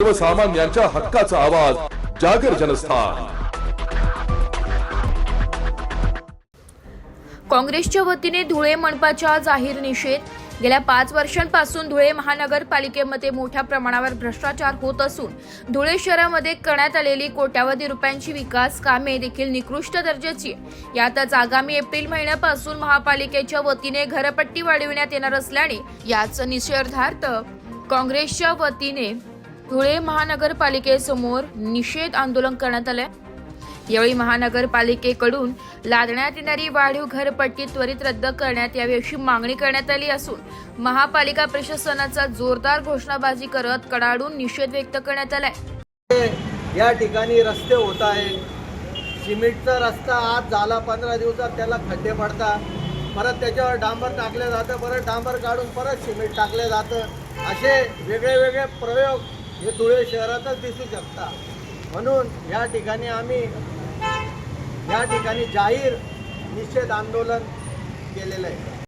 सर्वसामान्यांच्या हक्काचा आवाज जागर जनस्थान. काँग्रेसच्या वतीने धुळे मनपाच्या जाहीर निषेध. गेल्या पाच वर्षांपासून धुळे महानगरपालिकेमध्ये मोठ्या प्रमाणावर भ्रष्टाचार होत असून धुळे शहरामध्ये करण्यात आलेली कोट्यावधी रुपयांची विकास कामे देखील निकृष्ट दर्जाची यातच आगामी एप्रिल महिन्यापासून महापालिकेच्या वतीने घरपट्टी वाढविण्यात येणार असल्याने याच निषेधार्थ काँग्रेसच्या वतीने धुळे महानगरपालिकेसमोर निषेध आंदोलन करण्यात आलंय. यावेळी महानगरपालिकेकडून लादण्यात येणारी वाढीव घरपट्टी त्वरित रद्द करण्यात यावी अशी मागणी करण्यात आली असून महापालिका प्रशासनाचा जोरदार घोषणाबाजी करत कडाडून निषेध व्यक्त करण्यात आलाय. या ठिकाणी रस्ते होत आहे सिमेंटचा रस्ता आज झाला पंधरा दिवसात त्याला खड्डे पडतात. परत त्याच्यावर डांबर टाकलं जातं परत डांबर काढून परत सिमेंट टाकलं जातं. असे वेगळे वेगळे प्रयोग हे धुळे शहरातच दिसू शकतात म्हणून या ठिकाणी आम्ही या ठिकाणी जाहीर निषेध आंदोलन केलेलं आहे.